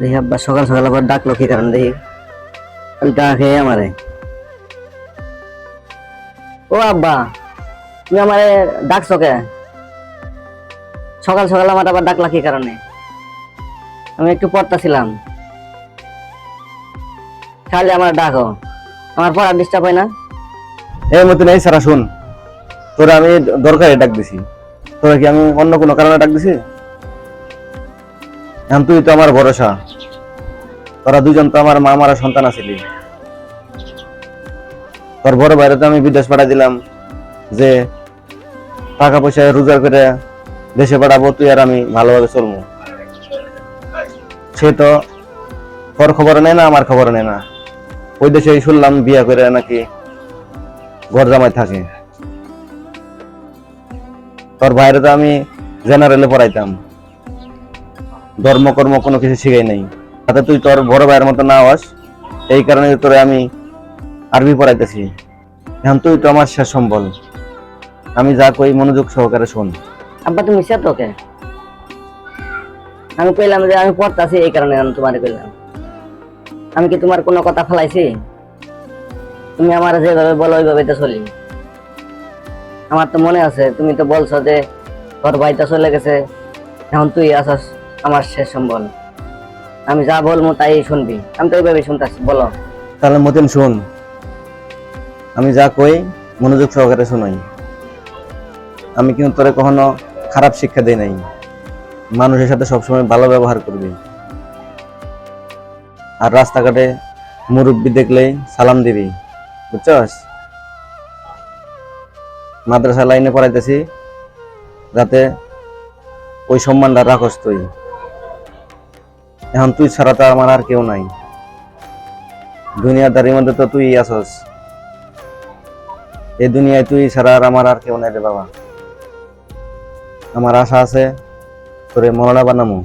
দেখি আব্বা সকাল সকাল আবার ডাকলো, কি কারণ দেখি? ডাকে আমারে। ও আব্বা, তুমি আমারে ডাকছো কে? সকাল সকাল আমার আবার ডাকলা কি কারণে? আমি একটু পড়তাছিলাম খালি আমার ডাকো, আমার পড়া ডিস্টার্ব হয় না। এই মতন, এই সারা শুন, তোরা আমি দরকারে ডাক দিছি। তোরা কি আমি অন্য কোনো কারণে ডাক দিছি? এখন তুই তো আমার ভরসা। তোরা দুজন তো আমার মা মারা সন্তান আছিলি। তোর বড় বাইরে তো আমি বিদেশ পাঠাই দিলাম যে, টাকা পয়সা রোজগার করে দেশে পাঠাবো, তুই আর আমি ভালোভাবে চলবো। সে তো তোর খবর নেয় না, আমার খবর নেয় না। ওই দেশে শুনলাম বিয়া করে নাকি ঘর জামাই থাকে। তোর বাইরে তো আমি জেনারেলে পড়াইতাম। ধর্ম কর্ম কোনো কিছু শিখাই নাই। তাতে তুই তোর বড় ভাইয়ের মতো না হস, এই কারণে তোরে আমি আরবি পড়াইতেছি। এখন তুই তো আমার শেষ সম্বল। আমি যা কই মনোযোগ সহকারে শোন। আব্বা, তুমি সে তোকে আমি কইলাম যে আমি পড়তাছি, এই কারণে আমি তোমারে কইলাম। আমি কি তোমার কোনো কথা ফেলাইছি? তুমি আমার যেভাবে বলো ওইভাবে তো চলি। আমার তো মনে আছে, তুমি তো বলছো যে, তোর ভাইটা চলে গেছে। এখন তুই আসাস আমার শেষ সম্বল। আমি যা বলব তাই শুনবি। আমি তো ওইভাবে শুনতেছি, বলো। তাহলে মতিন, শোন। আমি যা কই, মনোযোগ সহকারে শোনাই। আমি কিন্তু তোরে কখনো খারাপ শিক্ষা দেই নাই। মানুষের সাথে সবসময় ভালো ব্যবহার করবি। আর রাস্তাঘাটে মুরব্বি দেখলেই সালাম দিবি। বুঝছস? মাদ্রাসা লাইনে পড়াইতেছি, যাতে ওই সম্মানটা রাখস তুই। এখন তুই ছাড়া তো আমার আর কেউ নাই। দুনিয়াদারির মধ্যে তো তুই আসস এই দুনিয়ায় তুই ছাড়া আর আমার আর কেউ নাই রে বাবা। আমার আশা আছে তোরে মরণা বানামো।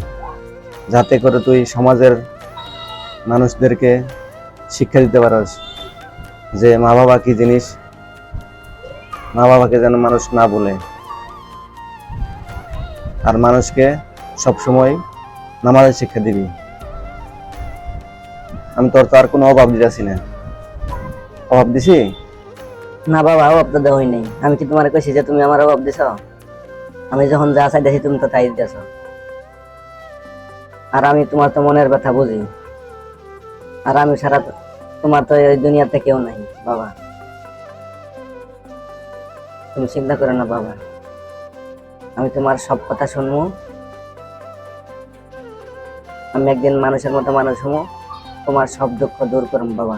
যাতে করে তুই সমাজের মানুষদেরকে শিক্ষা দিতে পারস যে মা বাবা কি জিনিস, মা বাবাকে যেন মানুষ না বলে। আর মানুষকে সবসময় নামাজের শিক্ষা দিবি। আমি তোর তো আর কোনো অভাব দিতেছি না। অভাব দিছি? না বাবা, অভাব তো দেওয়াই নেই। আমি কি তোমার কইছি যে তুমি আমার অভাব দিছ? আমি যখন যা চাইতেছি তুমি তো তাই দিতেছ। আর আমি তোমার তো মনের ব্যথা বুঝি। আর আমি সারা তোমার তো এই দুনিয়াতে কেউ নাই, বাবা। তুমি চিন্তা করো না, বাবা। আমি তোমার সব কথা শুনব। আমি একদিন মানুষের মতো মানুষ হব। তোমার সব দুঃখ দূর করুন বাবা।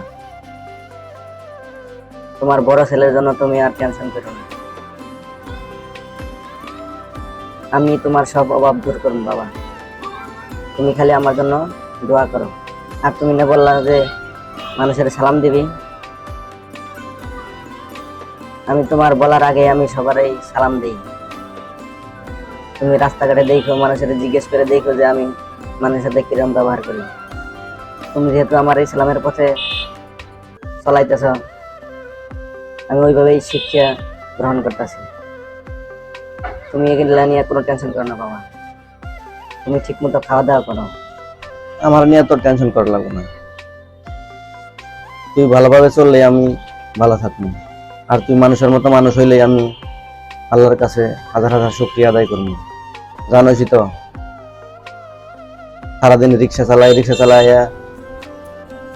তোমার বড় ছেলের জন্য তুমি আর টেনশন করো না। আমি তোমার সব অভাব দূর করুন বাবা। তুমি খালি আমার জন্য দোয়া করো। আর তুমি না বললা যে মানুষের সালাম দিবি। আমি তোমার বলার আগে আমি সবারই সালাম দিই। তুমি রাস্তাঘাটে দেখো, মানুষের জিজ্ঞেস করে দেখো যে আমি মানুষের সাথে কিরম ব্যবহার করি? তুমি যেহেতু আমার এই সালামের পথে চলাইতেছ, আমি ওইভাবেই শিক্ষা গ্রহণ করতেছি। তুমি এগুলা নিয়ে কোনো টেনশন করো না, বাবা। তুমি ঠিক মতো খাওয়া দাওয়া করো। আমার নিয়ে তোর টেনশন করা লাগবে না। তুই ভালোভাবে চললে আমি ভালো থাকব। আর তুই মানুষের মতো মানুষ হইলে আমি আল্লাহর কাছে হাজার হাজার শুক্রিয়া আদায় করব। জানোসই তো? সারাদিন রিক্সা চালাই রিক্সা চালাইয়া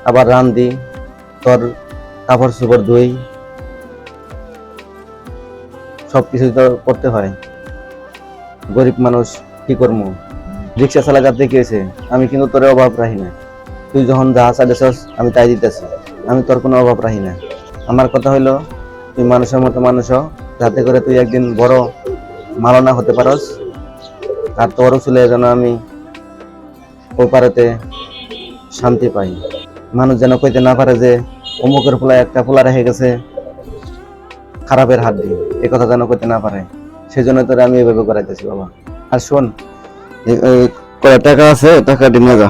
আবার রান রান্ধি তোর কাপড় চোপড় ধুই। সব কিছু তো করতে হয়। গরিব মানুষ কি করব? রিক্সা চালা যাতে কি হয়েছে? আমি কিন্তু তোর অভাব রাখি না। তুই যখন যা চাইতেছস আমি তাই দিতেছি। আমি তোর কোনো অভাব রাখি না। আমার কথা হইল, তুই মানুষের মতো মানুষ যাতে করে তুই একদিন বড় মালনা হতে পারস। আর তোরও ছেলে যেন আমি ওপারেতে শান্তি পাই। মানুষ যেন কইতে না পারে যে অমুকের পোলা একটা পোলা রেখে গেছে, খারাপের হাত দিয়ে। এ কথা যেন কইতে না পারে। সেই জন্য তোরে আমি এভাবে করাইতেছি, বাবা। আর শোন কয় টাকা আছে? টাকা দিনে যা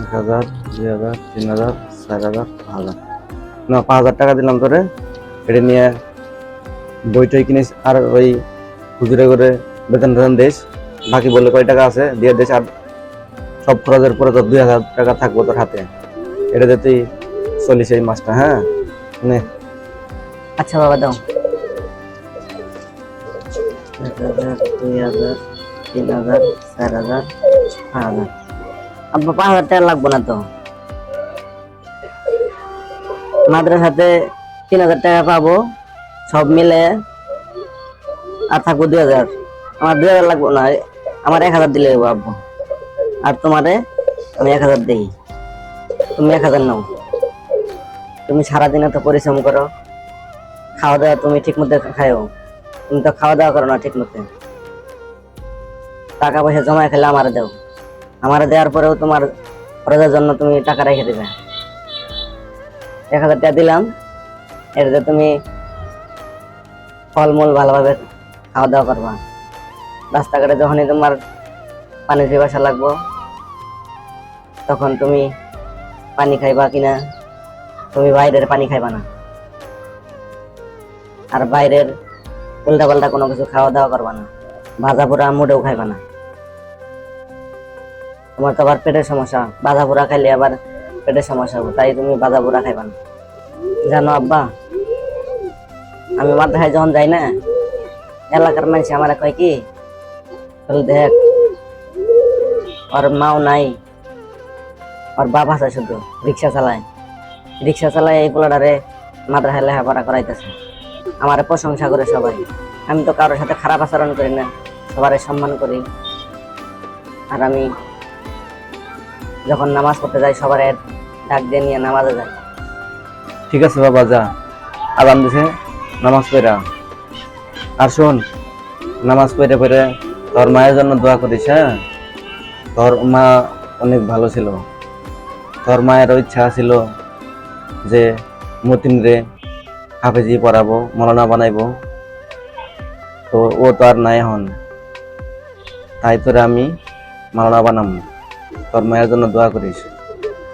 এক হাজার, দুই হাজার, তিন হাজার, চার হাজার, পাঁচ হাজার। না, পাঁচ হাজার টাকা দিলাম তোরে। এটা নিয়ে বইটই কিনিস। আর ওই খুচরে করে বেতন টেতন দিস, বাকি বললে কয় টাকা আছে? দিয়ে দিস, আর সব খরচের পরে তোর দুই হাজার টাকা থাকব তোর হাতে। এটাতে তুই চলিস এই মাসটা হ্যাঁ? নে। আচ্ছা বাবা, দাও। এক হাজার দুই হাজার তিন হাজার চার হাজার পাঁচ হাজার আব্বা, পাঁচ হাজার টাকা লাগবো না তো? মাদ্রাসাতে তিন হাজার টাকা পাবো, সব মিলে, আর থাকব দুই হাজার। আমার দুই হাজার লাগবো না, আমার এক হাজার দিলে আব্বু। আর তোমারে আমি এক হাজার দিই। তুমি এক হাজার নাও। তুমি সারাদিন এত পরিশ্রম করো, খাওয়া দাওয়া তুমি ঠিক মতো খাও তুমি তো খাওয়া দাওয়া করো না ঠিক মতো টাকা পয়সা জমা খেলে আমার দাও। আমার দেওয়ার পরেও তোমার খরচের জন্য তুমি টাকা রেখে দেবে। এক হাজার টাকা দিলাম এটাতে তুমি ফলমূল ভালোভাবে খাওয়া দাওয়া করবা। রাস্তাঘাটে যখনই তোমার পানি পিপাসা লাগবো, তখন তুমি পানি খাইবা কিনা, তুমি বাইরের পানি খাইবা না। আর বাইরের উল্টা পাল্টা কোনো কিছু খাওয়া দাওয়া করবা না ভাজা পোড়া মোটেও খাইবা না। তোমার তো আবার পেটের সমস্যা ভাজা পোড়া খাইলে আবার পেটের সমস্যা হবে, তাই তুমি ভাজা পোড়া খাইবা না। জানো আব্বা, আমি মাদ্রাসায় যখন যাই না, এলাকার মানুষ আমার কয় কি বলে দেখ ওর মাও নাই ওর বাপ আছে শুধু, রিক্সা চালায়। রিক্সা চালায় এই পোলাটারে মাদ্রাসায় লেখাপড়া করাইতেছে। আমার প্রশংসা করে সবাই। আমি তো কারোর সাথে খারাপ আচরণ করি না, সবার সম্মান করি। আর আমি যখন নামাজ পড়তে যাই, সবার ডাক দিয়ে নিয়ে নামাজে যাই। ঠিক আছে বাবা, যা। আরাম দিছে, নামাজ পড়া। আর শোন, নামাজ পড়ে পড়ে তোর মায়ের জন্য দোয়া করিস হ্যাঁ? তোর মা অনেক ভালো ছিল। তোর মায়েরও ইচ্ছা ছিল যে মতিন রে হাফেজি পড়াবো মলানা বানাইবো। তো ও তো আর নাই হন তাই তোরে আমি মালানা বানাবো। তোর মায়ের জন্য দোয়া করিস।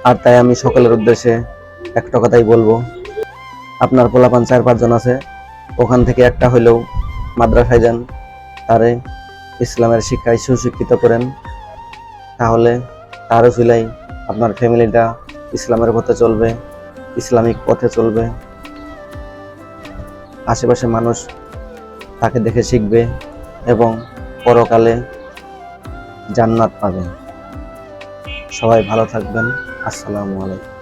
আর তাই আমি সকলের উদ্দেশ্যে একটা কথাই বলব। আপনার পোলাপান চার পাঁচজন আছে। ওখান থেকে একটা হইলেও মাদ্রাসায় যান। তারে ইসলামের শিক্ষায় সুশিক্ষিত করেন, তাহলে তারও সিলাই আপনার ফ্যামিলিটা ইসলামের পথে চলবে, ইসলামিক পথে চলবে। আশেপাশে মানুষ তাকে দেখে শিখবে এবং পরকালে জান্নাত পাবে। সবাই ভালো থাকবেন। আসসালামু আলাইকুম।